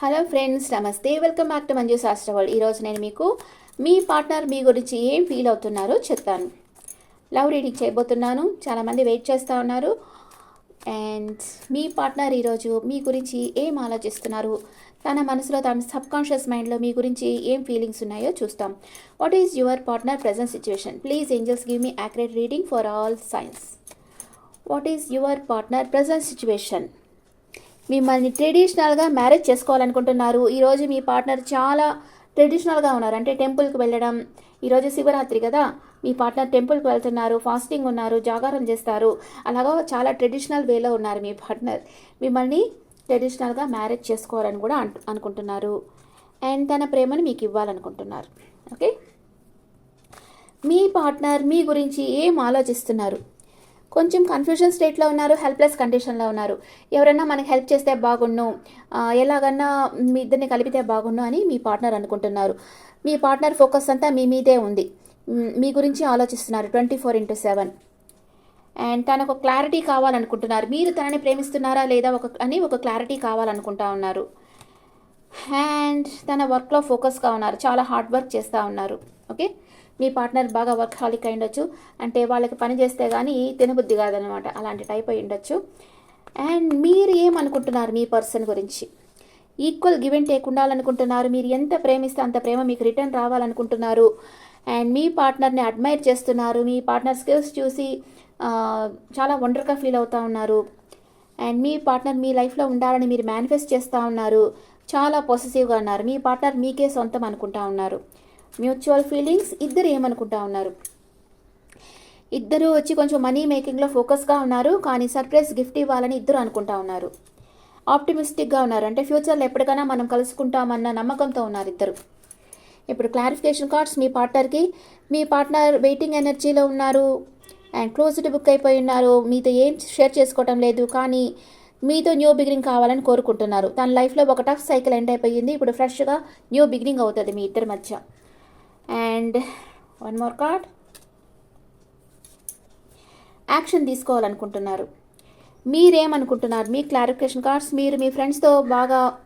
Hello friends నమస్తే. Welcome back to Manju Shastra world ఈరోజు నేను మీకు మీ పార్ట్నర్ మీ గురించి ఏం ఫీల్ అవుతున్నారో చెప్తాను. లవ్ రీడింగ్ చేయబోతున్నాను. చాలామంది వెయిట్ చేస్తూ ఉన్నారు. అండ్ మీ పార్ట్నర్ ఈరోజు మీ గురించి ఏం ఆలోచిస్తున్నారు? తన మనసులో తన సబ్ కాన్షియస్ మైండ్లో మీ గురించి ఏం ఫీలింగ్స్ ఉన్నాయో చూస్తాం. What is your partner present situation please angels give me accurate reading for all signs what is your partner present situation మిమ్మల్ని ట్రెడిషనల్గా మ్యారేజ్ చేసుకోవాలనుకుంటున్నారు. ఈరోజు మీ పార్ట్నర్ చాలా ట్రెడిషనల్గా ఉన్నారు. అంటే టెంపుల్కి వెళ్ళడం ఈరోజు శివరాత్రి కదా మీ పార్ట్నర్ టెంపుల్కి వెళ్తున్నారు ఫాస్టింగ్ ఉన్నారు జాగారం చేస్తారు. అలాగా చాలా ట్రెడిషనల్ వేలో ఉన్నారు మీ పార్ట్నర్. మిమ్మల్ని ట్రెడిషనల్గా మ్యారేజ్ చేసుకోవాలని కూడా అంటు అనుకుంటున్నారు. అండ్ తన ప్రేమను మీకు ఇవ్వాలనుకుంటున్నారు. ఓకే? మీ పార్ట్నర్ మీ గురించి ఏం ఆలోచిస్తున్నారు? కొంచెం కన్ఫ్యూజన్ స్టేట్లో ఉన్నారు హెల్ప్లెస్ కండిషన్లో ఉన్నారు. ఎవరైనా మనకి హెల్ప్ చేస్తే బాగుండు ఎలాగన్నా మీ ఇద్దరిని కలిపితే బాగుండు అని మీ పార్ట్నర్ అనుకుంటున్నారు. మీ పార్ట్నర్ ఫోకస్ అంతా మీ మీదే ఉంది. మీ గురించి ఆలోచిస్తున్నారు twenty four into seven and తనకు క్లారిటీ కావాలనుకుంటున్నారు. మీరు తనని ప్రేమిస్తున్నారా లేదా ఒక అని ఒక క్లారిటీ కావాలనుకుంటా ఉన్నారు. అండ్ తన వర్క్లో ఫోకస్గా ఉన్నారు. చాలా హార్డ్ వర్క్ చేస్తూ ఉన్నారు. ఓకే మీ పార్ట్నర్ బాగా వర్క్ హాలిక్ అయి ఉండొచ్చు. అంటే వాళ్ళకి పని చేస్తే కానీ తినబుద్ధి కాదనమాట. అలాంటి టైప్ అయి ఉండొచ్చు. అండ్ మీరు ఏమనుకుంటున్నారు మీ పర్సన్ గురించి? ఈక్వల్ గివ్ అండ్ టేక్ ఉండాలనుకుంటున్నారు. మీరు ఎంత ప్రేమిస్తే అంత ప్రేమ మీకు రిటర్న్ రావాలనుకుంటున్నారు. అండ్ మీ పార్ట్నర్ని అడ్మైర్ చేస్తున్నారు. మీ పార్ట్నర్ స్కిల్స్ చూసి చాలా వండర్గా ఫీల్ అవుతూ ఉన్నారు. అండ్ మీ పార్ట్నర్ మీ లైఫ్లో ఉండాలని మీరు మేనిఫెస్ట్ చేస్తూ ఉన్నారు. చాలా పాజిటివ్గా ఉన్నారు. మీ పార్ట్నర్ మీకే సొంతం అనుకుంటా ఉన్నారు. మ్యూచువల్ ఫీలింగ్స్ ఇద్దరు ఏమనుకుంటా ఉన్నారు? ఇద్దరు వచ్చి కొంచెం మనీ మేకింగ్లో ఫోకస్గా ఉన్నారు కానీ సర్ప్రైజ్ గిఫ్ట్ ఇవ్వాలని ఇద్దరు అనుకుంటా ఉన్నారు. ఆప్టిమిస్టిక్గా ఉన్నారు. అంటే ఫ్యూచర్లో ఎప్పటికైనా మనం కలుసుకుంటామన్న నమ్మకంతో ఉన్నారు ఇద్దరు. ఇప్పుడు క్లారిఫికేషన్ కార్డ్స్ మీ పార్ట్నర్కి. మీ పార్ట్నర్ వెయిటింగ్ ఎనర్జీలో ఉన్నారు అండ్ క్లోజ్డ్ బుక్ అయిపోయి ఉన్నారు. మీతో ఏం షేర్ చేసుకోవటం లేదు కానీ మీతో న్యూ బిగినింగ్ కావాలని కోరుకుంటున్నారు. తన లైఫ్లో ఒక టఫ్ సైకిల్ ఎండ్ అయిపోయింది. ఇప్పుడు ఫ్రెష్గా న్యూ బిగినింగ్ అవుతుంది మీ ఇద్దరి మధ్య. And one more card. Action తీసుకోవాలనుకుంటున్నారు. మీరేమనుకుంటున్నారు? మీ క్లారిఫికేషన్ కార్డ్స్ మీరు మీ ఫ్రెండ్స్తో బాగా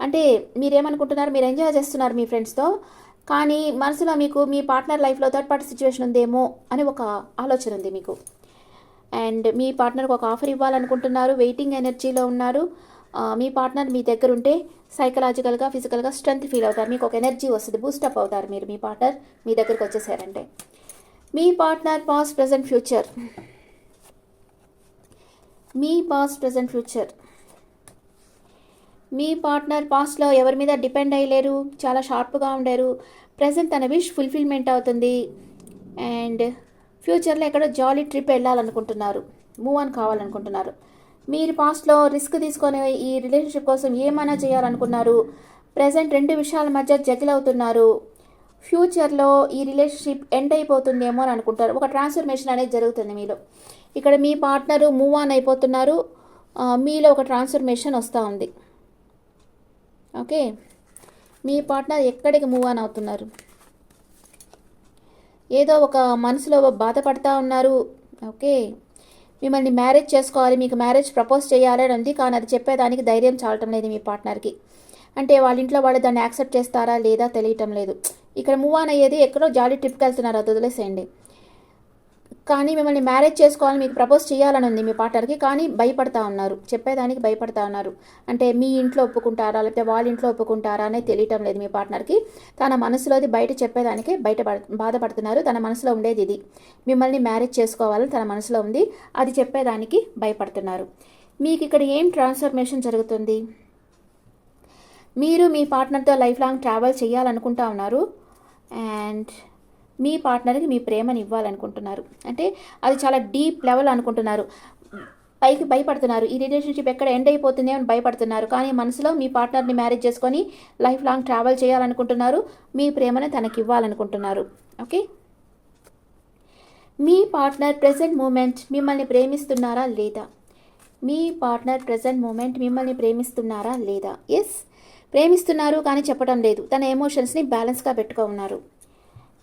అంటే మీరేమనుకుంటున్నారు? మీరు ఎంజాయ్ చేస్తున్నారు మీ ఫ్రెండ్స్తో. కానీ మనసులో మీకు మీ పార్ట్నర్ లైఫ్లో థర్డ్ పార్టీ సిచ్యువేషన్ ఉందేమో అని ఒక ఆలోచన ఉంది మీకు. అండ్ మీ పార్ట్నర్కి ఒక ఆఫర్ ఇవ్వాలనుకుంటున్నారు. వెయిటింగ్ ఎనర్జీలో ఉన్నారు. మీ పార్ట్నర్ మీ దగ్గర ఉంటే సైకలాజికల్గా ఫిజికల్గా స్ట్రెంత్ ఫీల్ అవుతారు. మీకు ఒక ఎనర్జీ వస్తుంది బూస్టప్ అవుతారు మీరు మీ పార్ట్నర్ మీ దగ్గరికి వచ్చేసారంటే. మీ పార్ట్నర్ పాస్ట్ ప్రజెంట్ ఫ్యూచర్ మీ పాస్ట్ ప్రజెంట్ ఫ్యూచర్ మీ పార్ట్నర్ పాస్ట్లో ఎవరి మీద డిపెండ్ అయ్యలేరు చాలా షార్ప్గా ఉండరు. ప్రజెంట్ తన విష్ ఫుల్ఫిల్మెంట్ అవుతుంది. అండ్ ఫ్యూచర్లో ఎక్కడో జాలీ ట్రిప్ వెళ్ళాలనుకుంటున్నారు మూవ్ ఆన్ కావాలనుకుంటున్నారు. మీరు పాస్ట్లో రిస్క్ తీసుకొని ఈ రిలేషన్షిప్ కోసం ఏమైనా చేయాలనుకున్నారు? ప్రజెంట్ రెండు విషయాల మధ్య జగిల్ అవుతున్నారు. ఫ్యూచర్లో ఈ రిలేషన్షిప్ ఎండ్ అయిపోతుందేమో అని అనుకుంటారు. ఒక ట్రాన్స్ఫర్మేషన్ అనేది జరుగుతుంది మీలో. ఇక్కడ మీ పార్ట్నరు మూవ్ ఆన్ అయిపోతున్నారు. మీలో ఒక ట్రాన్స్ఫర్మేషన్ వస్తూ ఉంది. ఓకే మీ పార్ట్నర్ ఎక్కడికి మూవ్ ఆన్ అవుతున్నారు? ఏదో ఒక మనసులో బాధపడతా ఉన్నారు. ఓకే మిమ్మల్ని మ్యారేజ్ చేసుకోవాలి మీకు మ్యారేజ్ ప్రపోజ్ చేయాలి అని ఉంది. కానీ అది చెప్పేదానికి ధైర్యం చాలటం లేదు మీ పార్ట్నర్కి. అంటే వాళ్ళ ఇంట్లో వాళ్ళు దాన్ని యాక్సెప్ట్ చేస్తారా లేదా తెలియటం లేదు. ఇక్కడ మూవ్ ఆన్ అయ్యేది ఎక్కడో జాలీ ట్రిప్కి వెళ్తున్నారు అది వదిలేసేయండి. కానీ మిమ్మల్ని మ్యారేజ్ చేసుకోవాలని మీకు ప్రపోజ్ చేయాలని ఉంది మీ పార్ట్నర్కి కానీ భయపడతా ఉన్నారు. చెప్పేదానికి భయపడతా ఉన్నారు. అంటే మీ ఇంట్లో ఒప్పుకుంటారా? లేకపోతే వాళ్ళ ఇంట్లో ఒప్పుకుంటారా అనేది తెలియటం లేదు మీ పార్ట్నర్కి. తన మనసులోది బయట చెప్పేదానికే బయట బాధపడుతున్నారు. తన మనసులో ఉండేది ఇది. మిమ్మల్ని మ్యారేజ్ చేసుకోవాలని తన మనసులో ఉంది. అది చెప్పేదానికి భయపడుతున్నారు. మీకు ఇక్కడ ఏం ట్రాన్స్ఫర్మేషన్ జరుగుతుంది? మీరు మీ పార్ట్నర్తో లైఫ్ లాంగ్ ట్రావెల్ చేయాలనుకుంటా ఉన్నారు. అండ్ మీ పార్ట్నర్కి మీ ప్రేమని ఇవ్వాలనుకుంటున్నారు. అంటే అది చాలా డీప్ లెవెల్ అనుకుంటున్నారు. పైకి భయపడుతున్నారు. ఈ రిలేషన్షిప్ ఎక్కడ ఎండ్ అయిపోతుంది అని భయపడుతున్నారు. కానీ మనసులో మీ పార్ట్నర్ని మ్యారేజ్ చేసుకొని లైఫ్ లాంగ్ ట్రావెల్ చేయాలనుకుంటున్నారు. మీ ప్రేమను తనకి ఇవ్వాలనుకుంటున్నారు ఓకే? మీ పార్ట్నర్ ప్రజెంట్ మూమెంట్ మిమ్మల్ని ప్రేమిస్తున్నారా లేదా? మీ పార్ట్నర్ ప్రజెంట్ మూమెంట్ మిమ్మల్ని ప్రేమిస్తున్నారా లేదా? ఎస్. ప్రేమిస్తున్నారు కానీ చెప్పడం లేదు. తన ఎమోషన్స్ని బ్యాలెన్స్గా పెట్టుకో ఉన్నారు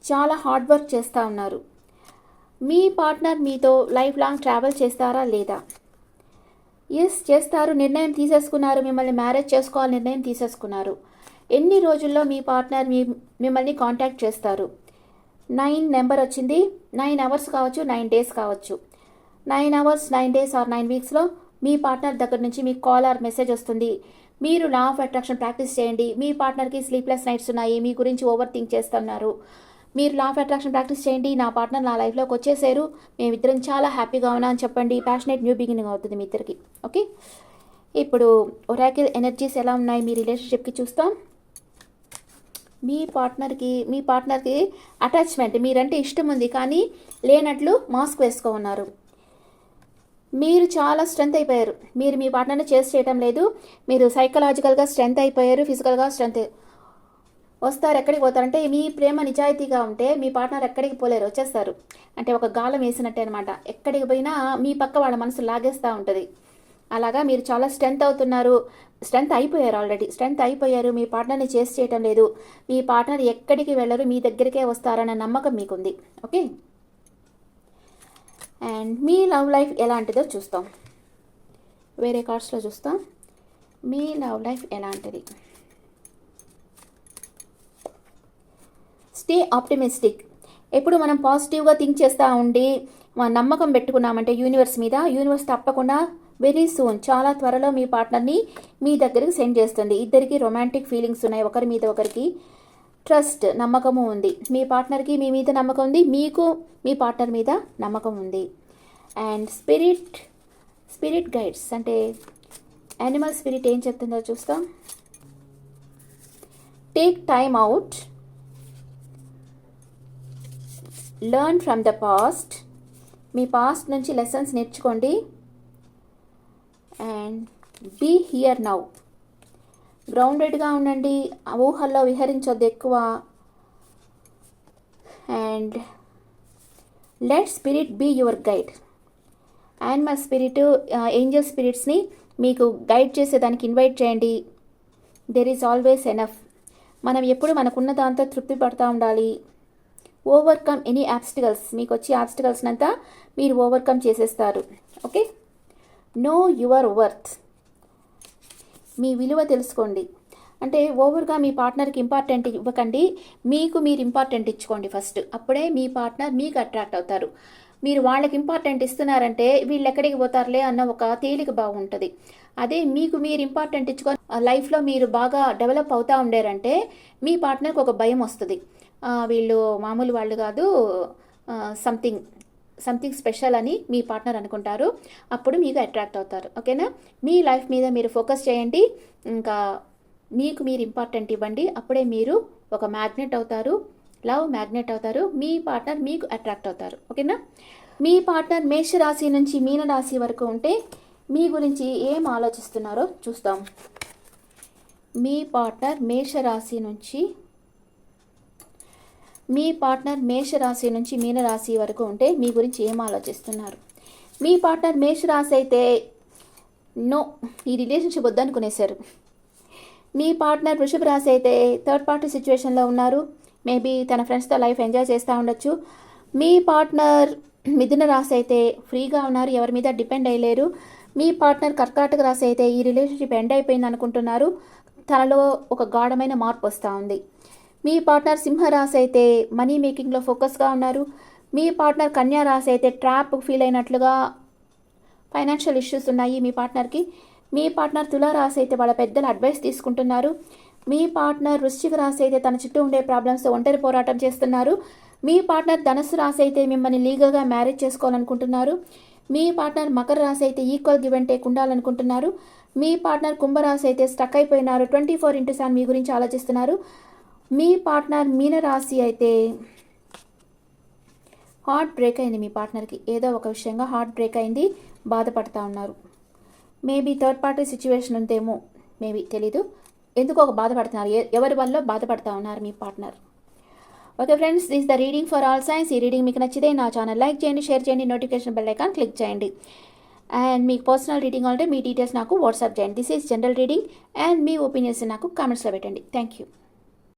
చాలా హార్డ్ వర్క్ చేస్తూ ఉన్నారు. మీ పార్ట్నర్ మీతో లైఫ్ లాంగ్ ట్రావెల్ చేస్తారా లేదా? ఎస్ చేస్తారు. నిర్ణయం తీసేసుకున్నారు. మిమ్మల్ని మ్యారేజ్ చేసుకోవాలి. నిర్ణయం తీసేసుకున్నారు. ఎన్ని రోజుల్లో మీ పార్ట్నర్ మీ మిమ్మల్ని కాంటాక్ట్ చేస్తారు? నైన్ నెంబర్ వచ్చింది. నైన్ అవర్స్ కావచ్చు నైన్ డేస్ కావచ్చు. Nine hours nine days or nine వీక్స్లో మీ పార్ట్నర్ దగ్గర నుంచి మీకు కాల్ ఆర్ మెసేజ్ వస్తుంది. మీరు లా ఆఫ్ అట్రాక్షన్ ప్రాక్టీస్ చేయండి. మీ పార్ట్నర్కి స్లీప్లెస్ నైట్స్ ఉన్నాయి. మీ గురించి ఓవర్ థింక్ చేస్తున్నారు. మీరు లా ఆఫ్ అట్రాక్షన్ ప్రాక్టీస్ చేయండి నా పార్ట్నర్ నా లైఫ్లోకి వచ్చేసారు. మేమిద్దరం చాలా హ్యాపీగా ఉన్నా అని చెప్పండి. ప్యాషనేట్ న్యూ బిగినింగ్ అవుతుంది మీ ఇద్దరికి. ఓకే ఇప్పుడు ఒరాకిల్ ఎనర్జీస్ ఎలా ఉన్నాయి మీ రిలేషన్షిప్కి చూస్తాం. మీ పార్ట్నర్కి మీ పార్ట్నర్కి అటాచ్మెంట్ మీరంటే ఇష్టం ఉంది కానీ లేనట్లు మాస్క్ వేసుకో ఉన్నారు మీరు చాలా స్ట్రెంత్ అయిపోయారు. మీరు మీ పార్ట్నర్ని చేసి చేయటం లేదు. మీరు సైకలాజికల్గా స్ట్రెంత్ అయిపోయారు ఫిజికల్గా స్ట్రెంత్ వస్తారు ఎక్కడికి పోతారంటే మీ ప్రేమ నిజాయితీగా ఉంటే మీ పార్ట్నర్ ఎక్కడికి పోలేరు వచ్చేస్తారు. అంటే ఒక గాలం వేసినట్టే అనమాట ఎక్కడికి పోయినా మీ పక్క వాళ్ళ మనసు లాగేస్తూ ఉంటుంది. అలాగా మీరు చాలా స్ట్రెంత్ అవుతున్నారు. స్ట్రెంత్ అయిపోయారు ఆల్రెడీ స్ట్రెంత్ అయిపోయారు. మీ పార్ట్నర్ని చేసి చేయటం లేదు. మీ పార్ట్నర్ ఎక్కడికి వెళ్ళరు మీ దగ్గరికే వస్తారన్న నమ్మకం మీకుంది. ఓకే అండ్ మీ లవ్ లైఫ్ ఎలాంటిదో చూస్తాం. వేరే కార్డ్స్లో చూస్తాం. మీ లవ్ లైఫ్ ఎలాంటిది? స్టే ఆప్టిమిస్టిక్ ఎప్పుడు మనం పాజిటివ్గా థింక్ చేస్తూ ఉండి మన నమ్మకం పెట్టుకున్నామంటే యూనివర్స్ మీద యూనివర్స్ తప్పకుండా వెరీ సూన్ చాలా త్వరలో మీ పార్ట్నర్ని మీ దగ్గరికి సెండ్ చేస్తుంది. ఇద్దరికి రొమాంటిక్ ఫీలింగ్స్ ఉన్నాయి. ఒకరి మీద ఒకరికి ట్రస్ట్ నమ్మకము ఉంది. మీ పార్ట్నర్కి మీ మీద నమ్మకం ఉంది. మీకు మీ పార్ట్నర్ మీద నమ్మకం ఉంది. అండ్ స్పిరిట్ స్పిరిట్ గైడ్స్ అంటే యానిమల్ స్పిరిట్ ఏం చెప్తుందో చూస్తాం. Take time out learn from the past me past నుంచి లెసన్స్ నేర్చుకోండి. అండ్ బీ హియర్ నౌ గ్రౌండెడ్గా ఉండండి. ఊహల్లో విహరించొద్దు ఎక్కువ. And let spirit be your guide animal spirit angel స్పిరిట్స్ని మీకు గైడ్ చేసేదానికి ఇన్వైట్ చేయండి. దెర్ ఈజ్ ఆల్వేస్ ఎనఫ్ మనం ఎప్పుడు మనకున్న దాంతో తృప్తి పడుతూ ఉండాలి. Overcome any obstacles. మీకు వచ్చే ఆబ్స్టికల్స్ అంతా మీరు ఓవర్కమ్ చేసేస్తారు. ఓకే? Know your worth. మీ విలువ తెలుసుకోండి. అంటే ఓవర్గా మీ పార్ట్నర్కి ఇంపార్టెంట్ ఇవ్వకండి. మీకు మీరు ఇంపార్టెంట్ ఇచ్చుకోండి ఫస్ట్. అప్పుడే మీ పార్ట్నర్ మీకు అట్రాక్ట్ అవుతారు. మీరు వాళ్ళకి ఇంపార్టెంట్ ఇస్తున్నారంటే వీళ్ళు ఎక్కడికి పోతారులే అన్న ఒక తేలిక బాగుంటుంది అదే మీకు మీరు ఇంపార్టెంట్ ఇచ్చుకొని లైఫ్లో మీరు బాగా డెవలప్ అవుతూ ఉండారంటే మీ పార్ట్నర్కి ఒక భయం వస్తుంది. వీళ్ళు మామూలు వాళ్ళు కాదు సంథింగ్ సంథింగ్ స్పెషల్ అని మీ పార్ట్నర్ అనుకుంటారు. అప్పుడు మీకు అట్రాక్ట్ అవుతారు. ఓకేనా? మీ లైఫ్ మీద మీరు ఫోకస్ చేయండి. ఇంకా మీకు మీరు ఇంపార్టెంట్ ఇవ్వండి. అప్పుడే మీరు ఒక మ్యాగ్నెట్ అవుతారు. లవ్ మ్యాగ్నెట్ అవుతారు. మీ పార్ట్నర్ మీకు అట్రాక్ట్ అవుతారు. ఓకేనా? మీ పార్ట్నర్ మేషరాశి నుంచి మీనరాశి వరకు ఉంటే మీ గురించి ఏం ఆలోచిస్తున్నారో చూస్తాం. మీ పార్ట్నర్ మేషరాశి నుంచి మీ పార్ట్నర్ మేషరాశి నుంచి మీనరాశి వరకు ఉంటే మీ గురించి ఏం ఆలోచిస్తున్నారు? మీ పార్ట్నర్ మేషరాశి అయితే నో ఈ రిలేషన్షిప్ వద్దనుకునేశారు. మీ పార్ట్నర్ వృషభ రాశి అయితే థర్డ్ పార్టీ సిచ్యువేషన్లో ఉన్నారు. మేబీ తన ఫ్రెండ్స్తో లైఫ్ ఎంజాయ్ చేస్తూ ఉండొచ్చు. మీ పార్ట్నర్ మిథున రాశి అయితే ఫ్రీగా ఉన్నారు. ఎవరి మీద డిపెండ్ అయ్యలేరు. మీ పార్ట్నర్ కర్కాటక రాశి అయితే ఈ రిలేషన్షిప్ ఎండ్ అయిపోయింది అనుకుంటున్నారు తనలో ఒక గాఢమైన మార్పు వస్తూ ఉంది. మీ పార్ట్నర్ సింహరాశి అయితే మనీ మేకింగ్లో ఫోకస్గా ఉన్నారు. మీ పార్ట్నర్ కన్యా రాశి అయితే ట్రాప్ ఫీల్ అయినట్లుగా ఫైనాన్షియల్ ఇష్యూస్ ఉన్నాయి మీ పార్ట్నర్కి. మీ పార్ట్నర్ తులారాశి అయితే వాళ్ళ పెద్దలు అడ్వైస్ తీసుకుంటున్నారు. మీ పార్ట్నర్ వృశ్చిక రాశి అయితే తన చుట్టూ ఉండే ప్రాబ్లమ్స్ ఒంటరి పోరాటం చేస్తున్నారు. మీ పార్ట్నర్ ధనస్సు రాశి అయితే మిమ్మల్ని లీగల్గా మ్యారేజ్ చేసుకోవాలనుకుంటున్నారు. మీ పార్ట్నర్ మకర రాశి అయితే ఈక్వల్ గివ్ అండ్ టేక్ ఉండాలనుకుంటున్నారు. మీ పార్ట్నర్ కుంభరాశి అయితే స్టక్ అయిపోయినారు. ట్వంటీ ఫోర్ ఇంటూ సెవెన్ మీ గురించి ఆలోచిస్తున్నారు. మీ పార్ట్నర్ మీనరాశి అయితే హార్ట్ బ్రేక్ అయింది. మీ పార్ట్నర్కి ఏదో ఒక విషయంగా హార్ట్ బ్రేక్ అయింది. బాధపడతా ఉన్నారు. మేబీ థర్డ్ పార్టీ సిచ్యువేషన్ ఉందేమో మేబీ తెలీదు. ఎందుకు ఒక బాధపడుతున్నారు. ఎవరి వల్ల బాధపడతా ఉన్నారు మీ partner? Okay friends this the reading for all signs ఈ రీడింగ్ మీకు నచ్చితే నా ఛానల్ లైక్ చేయండి షేర్ చేయండి నోటిఫికేషన్ బెల్ ఐకాన్ క్లిక్ చేయండి. అండ్ మీకు పర్సనల్ రీడింగ్ అంటే మీ డీటెయిల్స్ నాకు వాట్సాప్ చేయండి. This is general reading and me opinions నాకు కామెంట్స్లో పెట్టండి. Thank you